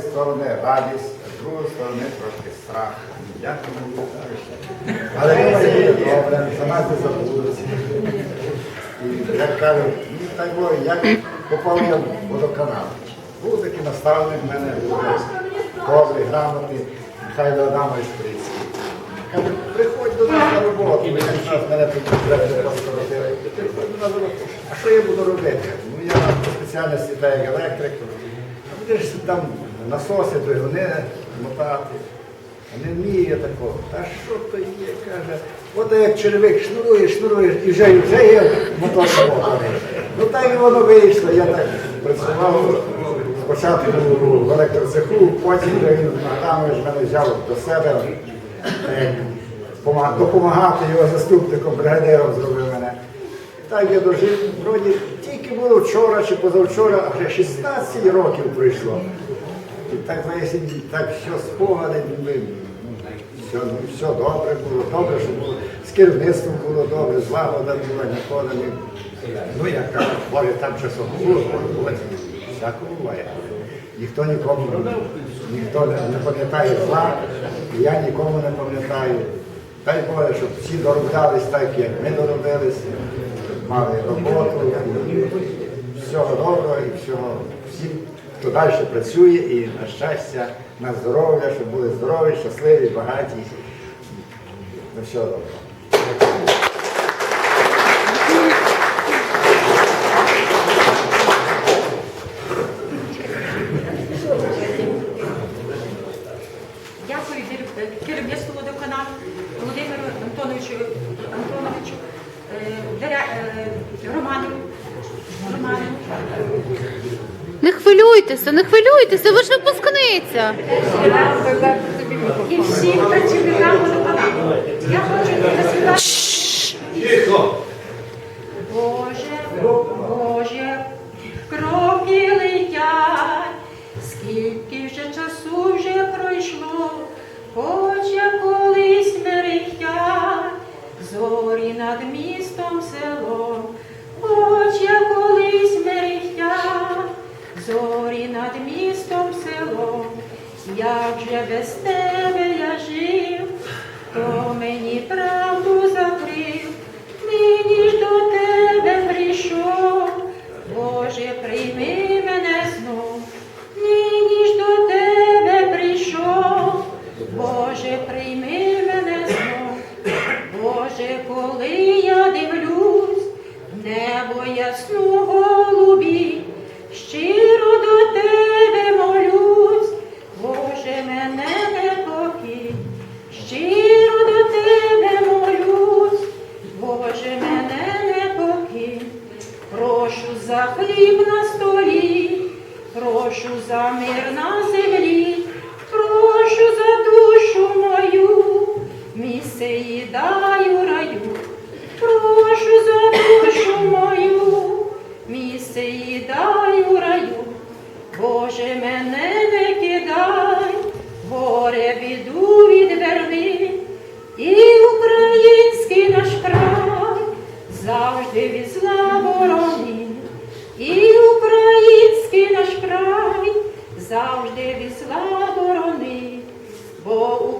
сторони радість, з другої сторони трошки страх. Як воно буде далі? Але буде добре, за нас не забудуть. І як кажуть, ну так було, як попав я в водоканал. Був такий наставник в мене, добрий, грамотний, Михайло Адамович Прицький. Каже, приходь до нас на роботу, ви якраз мене вже. Приходь до нас на роботу. А що я буду робити? Ну я по спеціальності та електрик. А будеш там насоси, двигуни мотати. А не вмію я такого. Та що то є, каже. От як червик шнуруєш, шнуруєш, і вже, вже є мотор. Ну так і воно вийшло. Я так працював спочатку в електроцеху, потім він Адамович мене взяв до себе. е, Допомагати його заступником, бригадиром зробив мене. Так я дожив, вроді тільки було вчора чи позавчора, а вже 16 років пройшло. І так вияснив, так все спогади, все, все добре було, добре, що було. З керівництвом було добре, злагода була, ніколи не. Ну, як кажуть, може там часом було, всяко буває. Ніхто нікому ніхто не, пам'ятає зла, і я нікому не пам'ятаю. Дай Боже, щоб всі доробдались так, як ми доробилися, мали роботу. Всього доброго і всього всім, хто далі працює, і на щастя, на здоров'я, щоб були здорові, щасливі, багаті. На всього доброго. Дякую керівництву водоканалу Володимиру Антоновичу, Антоновичу, е, е, Роману. Роману. Не хвилюйтеся, не хвилюйтеся, ви ж випускниця. І всі працівникам водоканалу. Я хочу як же без тебе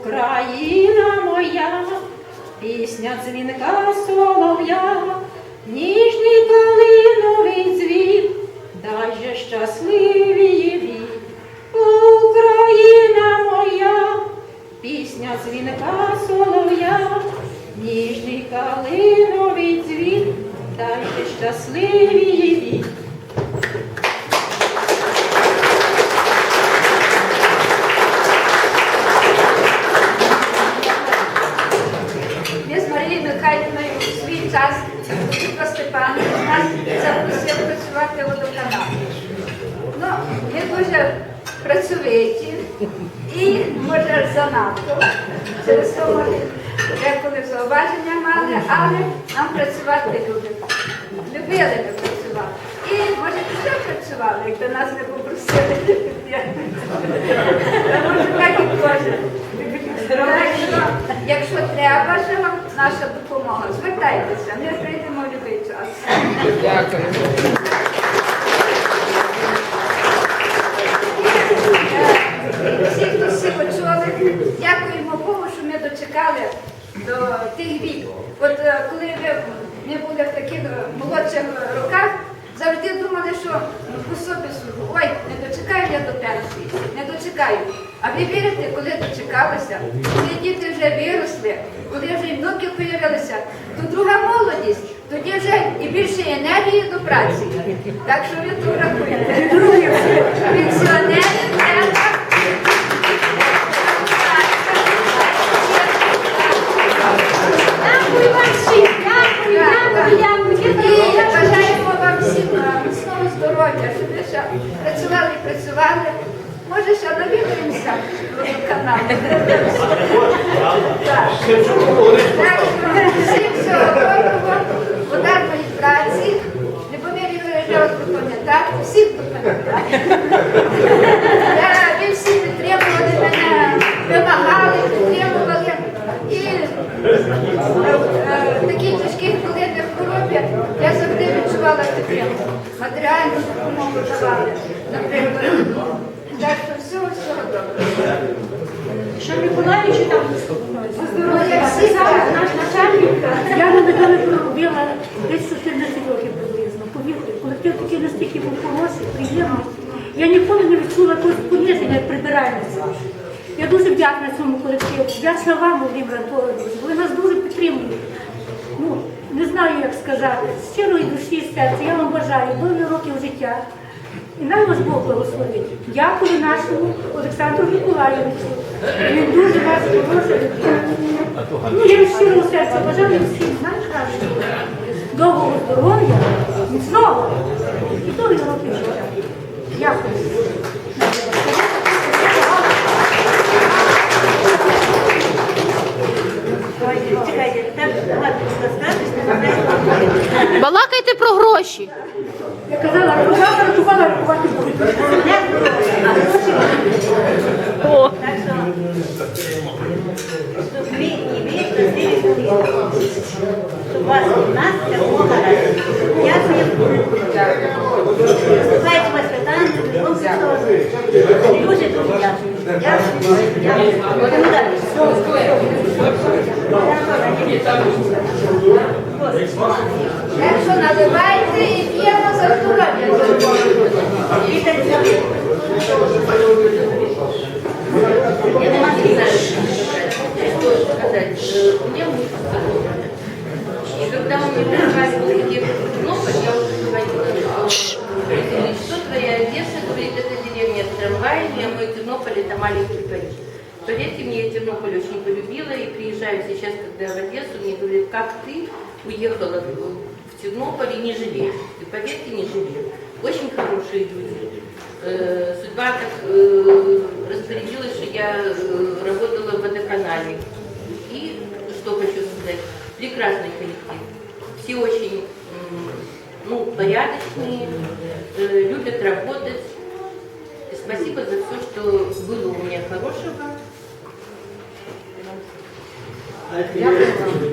Україна моя, пісня дзвінка солов'я, ніжний калиновий дзвін, дай же щасливі вік. Україна моя, пісня дзвінка солов'я, ніжний калиновий дзвін, дай же щасливі вік. Час Петро Степанович нас запросив працювати водоканалі. Ну, ми дуже працьовиті і, може, занадто. Через то, може, деколи зауваження мали, але нам працювати любимо. Любили ми працювати. І, може, ще працювали, якби нас не попросили. Може, так і кожен. Якщо треба, що вам наша допомога, звертайтеся, ми прийдемо в будь-який час. Дякую. Всі, хто всі почули, дякуємо Богу, що ми дочекали до тих вік. От е, коли ми були в таких молодших роках, завжди думали, що по собі ой, не дочекаю я до пенсії, не дочекаю. А ви вірите, коли дочекалися, коли діти вже виросли, коли вже й внуки появилися, то друга молодість, тоді вже і більше енергії до праці. Так що ви тут рахуєте. Пенсіонери треба. Дякую вам всім, дякую, дякую, дякую. І бажаємо вам всім міцного здоров'я, щоб ви ще працювали і працювали. Може, ще навідаємося в канал. Всім всього доброго, ударної праці. любові пам'ятати, всіх до пам'ятати. Я- Ви всі підтримували мене, вимагали, підтримували. І в такій тяжкій хвилини в хворобі я завжди відчувала підтримку. Матеріальну допомогу давали, наприклад. Так що всього, всього доброго. Що Миколаївичу там Ну, наш начальник. Я на медалі проробила десь 14 років приблизно. Повірте, колектив такий настільки був хороший, приємний. Я ніколи не відчула якогось пониження як прибиральниця. Я дуже вдячна цьому колективу. Вдячна вам, Володимир Анатолійович. Ви нас дуже підтримуєте. Ну, не знаю, як сказати. З щирої душі серця я вам бажаю довгих років життя. І най вас Бог благословить. Дякую нашому Олександру Миколаєвичу. Він дуже вас людина. Ну, я від щирого серця бажаю всім найкращого. Довгого здоров'я, міцного і довгих років життя. Дякую. Балакайте про гроші. Я казала, рахувала, рахувала, рахувати буду. О, що, щоб ви і ви щасливі були, щоб вас і нас тягнуло разом. Дякую. Наступаючими святами, Бог Христос. Дуже дуже дякую. Дякую. Дякую. Ну, далі. Так що наливайте і п'ємо за здоров'я. Я не могу сказать, что сказать. Мне муж сказал. И когда он мне приказывал ехать в Тернополь, я уже говорила, что говорит, что твоя Одесса, говорит, это деревня с трамваями, а мой Тернополь это маленький Париж. Поверьте мне, я Тернополь очень полюбила и приезжаю сейчас, когда в Одессу, мне говорят, как ты уехала в Тернополь и не жалеешь. И поверьте, не жалею. Очень хорошие люди. Э, Судьба так э, распорядилась, что я э, работала в водоканале. И что хочу сказать, прекрасный коллектив. Все очень ну, порядочные, любят работать. Спасибо за все, что было у меня хорошего. Дякую вам.